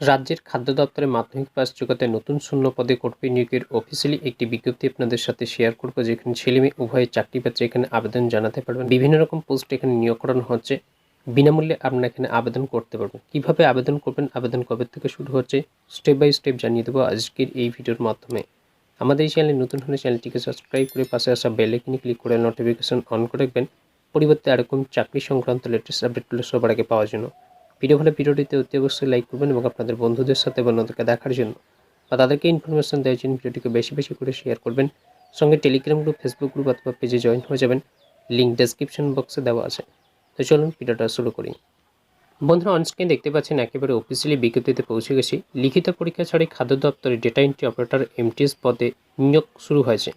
রাজ্যের খাদ্য দপ্তরে মাধ্যমিক পাস যোগাতে নতুন শূন্য পদে কর্মী নিয়োগের অফিসিয়ালি একটি বিজ্ঞপ্তি আপনাদের সাথে শেয়ার করব, যেখানে ছেলে মেয়ে উভয়ে চাকরি পাত্রে এখানে আবেদন জানাতে পারবেন। বিভিন্ন রকম পোস্ট এখানে নিয়োগ করানো হচ্ছে। বিনামূল্যে আপনারা এখানে আবেদন করতে পারবেন। কীভাবে আবেদন করবেন? আবেদন কবে থেকে শুরু হচ্ছে? স্টেপ বাই স্টেপ জানিয়ে দেবো আজকের এই ভিডিওর মাধ্যমে। আমাদের এই চ্যানেলে নতুন হলে চ্যানেলটিকে সাবস্ক্রাইব করে পাশে আসা বেল আইকনে ক্লিক করে নোটিফিকেশন অন করে রাখবেন। পরিবর্তে এরকম চাকরি সংক্রান্ত লেটেস্ট আপডেটগুলো সবার আগে পাওয়ার জন্য। ভিডিও ভালো ভিডিওটিতে অতি অবশ্যই লাইক করবেন এবং আপনাদের বন্ধুদের সাথে বা অন্যদেরকে দেখার জন্য বা তাদেরকে ইনফরমেশন দেওয়ার জন্য ভিডিওটিকে বেশি বেশি করে শেয়ার করবেন। সঙ্গে টেলিগ্রাম গ্রুপ ফেসবুক গ্রুপ অথবা পেজে জয়েন হয়ে যাবেন। লিঙ্ক ডেসক্রিপশন বক্সে দেওয়া আছে। তো চলুন ভিডিওটা শুরু করি। বন্ধুরা অনস্ক্রিন দেখতে পাচ্ছেন একেবারে অফিসিয়ালি বিজ্ঞপ্তিতে পৌঁছে গেছি। লিখিত পরীক্ষা ছাড়াই খাদ্য দপ্তরে ডেটা এন্ট্রি অপারেটর এমটিএস পদে নিয়োগ শুরু হয়েছে।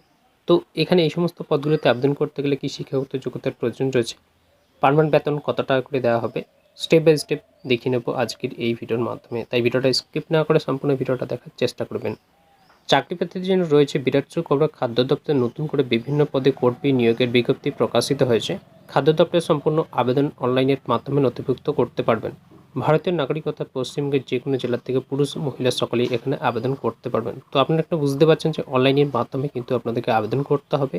তো এখানে এই সমস্ত পদগুলোতে আবেদন করতে গেলে কি শিক্ষাগত যোগ্যতার প্রয়োজন রয়েছে? পারমানেন্ট বেতন কত টাকা করে দেওয়া হবে? স্টেপ বাই স্টেপ দেখিয়ে নেব আজকের এই ভিডিওর মাধ্যমে। তাই ভিডিওটা স্কিপ না করে সম্পূর্ণ ভিডিওটা দেখার চেষ্টা করবেন। চাকরি প্রার্থীদের জন্য রয়েছে বিরাট খবর খাদ্য দপ্তর নতুন করে বিভিন্ন পদে কর্মী নিয়োগের বিজ্ঞপ্তি প্রকাশিত হয়েছে। খাদ্য দপ্তরের সম্পূর্ণ আবেদন অনলাইনের মাধ্যমে নথিভুক্ত করতে পারবেন। ভারতীয় নাগরিক অর্থাৎ পশ্চিমবঙ্গের যে কোনো জেলা থেকে পুরুষ মহিলা সকলেই এখানে আবেদন করতে পারবেন। তো আপনারা একটা বুঝতে পারছেন যে অনলাইনের মাধ্যমে কিন্তু আপনাদেরকে আবেদন করতে হবে।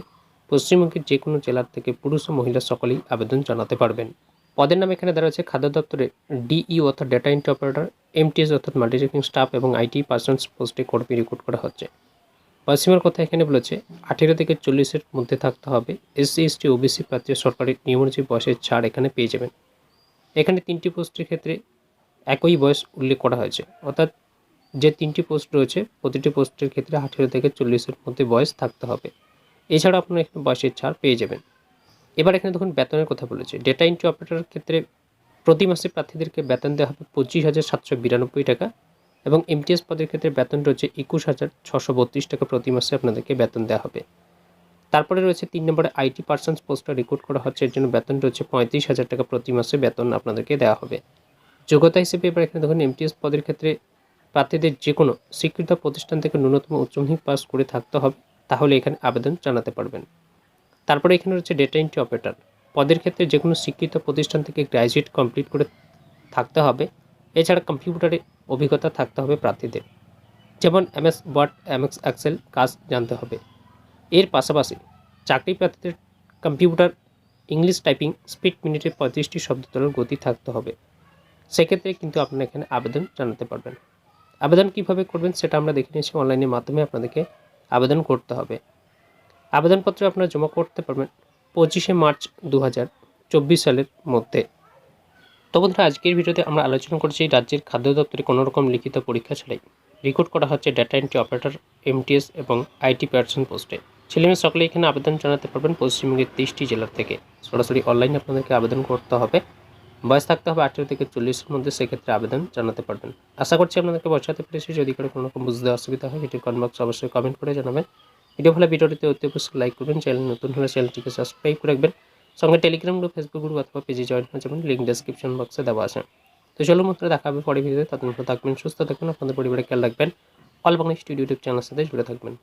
পশ্চিমবঙ্গের যে কোনো জেলার থেকে পুরুষ ও মহিলা সকলেই আবেদন জানাতে পারবেন। পদের নাম এখানে দেওয়া আছে খাদ্য দপ্তরে ডিই অর্থাৎ ডেটা এন্ট্রি অপারেটর এমটিএস অর্থাৎ মাল্টিটেকিং স্টাফ এবং আইটি পার্সনস পোস্টে কর্মী রিক্রুট করা হচ্ছে। পশ্চিমের কথা এখানে বলেছে, আঠেরো থেকে চল্লিশের মধ্যে থাকতে হবে। এসসি এসটি ওবিসি প্রার্থী সরকারি নিয়ম অনুযায়ী বয়সের ছাড় এখানে পেয়ে যাবেন। এখানে তিনটি পোস্টের ক্ষেত্রে একই বয়স উল্লেখ করা হয়েছে। অর্থাৎ যে তিনটি পোস্ট রয়েছে, প্রতিটি পোস্টের ক্ষেত্রে আঠেরো থেকে চল্লিশের মধ্যে বয়স থাকতে হবে। এছাড়া আপনারা এখানে বয়সের ছাড় পেয়ে যাবেন। এবার এখানে দেখুন বেতনের কথা বলেছে। ডেটা এন্ট্রি অপারেটরের ক্ষেত্রে প্রতি মাসে প্রার্থীদেরকে বেতন দেওয়া হবে পঁচিশ হাজার সাতশো বিরানব্বই টাকা এবং এমটিএস পদের ক্ষেত্রে বেতন রয়েছে একুশ হাজার ছশো বত্রিশ টাকা প্রতি মাসে আপনাদেরকে বেতন দেওয়া হবে। তারপরে রয়েছে তিন নম্বরে আইটি পার্সনস পোস্টটা রিক্রুট করা হচ্ছে, এর জন্য বেতন রয়েছে পঁয়ত্রিশ হাজার টাকা প্রতি মাসে বেতন আপনাদেরকে দেওয়া হবে। যোগ্যতা হিসেবে এবার এখানে দেখুন এমটিএস পদের ক্ষেত্রে প্রার্থীদের যে কোনো স্বীকৃত প্রতিষ্ঠান থেকে ন্যূনতম উচ্চ মাধ্যমিক পাস করে থাকতে হবে, তাহলে এখানে আবেদন জানাতে পারবেন। তারপরে এখানে রয়েছে ডেটা এন্ট্রি অপারেটর পদের ক্ষেত্রে যে কোনো শিক্ষিত প্রতিষ্ঠান থেকে গ্র্যাজুয়েট কমপ্লিট করে থাকতে হবে। এছাড়া কম্পিউটারে অভিজ্ঞতা থাকতে হবে প্রার্থীদের। যেমন এমএস ওয়ার্ড এমএস এক্সেল কাজ জানতে হবে। এর পাশাপাশি চাকরি প্রার্থীদের কম্পিউটার ইংলিশ টাইপিং স্পিড মিনিটে পঁয়ত্রিশটি শব্দ তোলার গতি থাকতে হবে। সেক্ষেত্রে কিন্তু আপনারা এখানে আবেদন জানাতে পারবেন। আবেদন কীভাবে করবেন সেটা আমরা দেখে নিয়েছি। অনলাইনের মাধ্যমে আপনাদেরকে আবেদন করতে হবে। আবেদনপত্র আপনারা জমা করতে পারবেন পঁচিশে মার্চ দু সালের মধ্যে। তো বন্ধুরা, আজকের ভিডিওতে আমরা আলোচনা করছি রাজ্যের খাদ্য দপ্তরে কোনোরকম লিখিত পরীক্ষা ছাড়াই রেকর্ড করা হচ্ছে ডেটা এন্ট্রি অপারেটর এমটিএস এবং আইটি পার্সন পোস্টে ছেলেমেয়ে সকলে এখানে আবেদন জানাতে পারবেন পশ্চিমবঙ্গের তেইশটি জেলার থেকে। সরাসরি অনলাইনে আপনাদেরকে আবেদন করতে হবে। বয়স থাকতে হবে আঠেরো থেকে চল্লিশের মধ্যে, সেক্ষেত্রে আবেদন জানাতে পারবেন। আশা করছি আপনাদেরকে বোঝাতে পেরেছি। যদি করে কোনো রকম বুঝতে অসুবিধা হয় ভিডিও কমেন্ট বক্স অবশ্যই কমেন্ট করে জানাবেন। ভিডিও ভালো ভিডিওটিতে অতি অবশ্যই লাইক করবেন চ্যানেল নতুন হলে চ্যানেলটিকে সাবস্ক্রাইব করে রাখবেন। সঙ্গে টেলিগ্রাম গ্রুপ ফেসবুক গ্রুপ অথবা পেজে জয়েন হয়ে যাবেন লিঙ্ক ডেসক্রিপশন বক্সে দেওয়া আছে। তো চলো মাত্র দেখা হবে পরে ভিডিওতে তাদের মতো থাকবেন, সুস্থ থাকবেন, আপনাদের পরিবারে খেয়াল রাখবেন। অল বাংলা স্টুডিও ইউটিউব চ্যানেলের সাথে জুড়ে থাকবেন।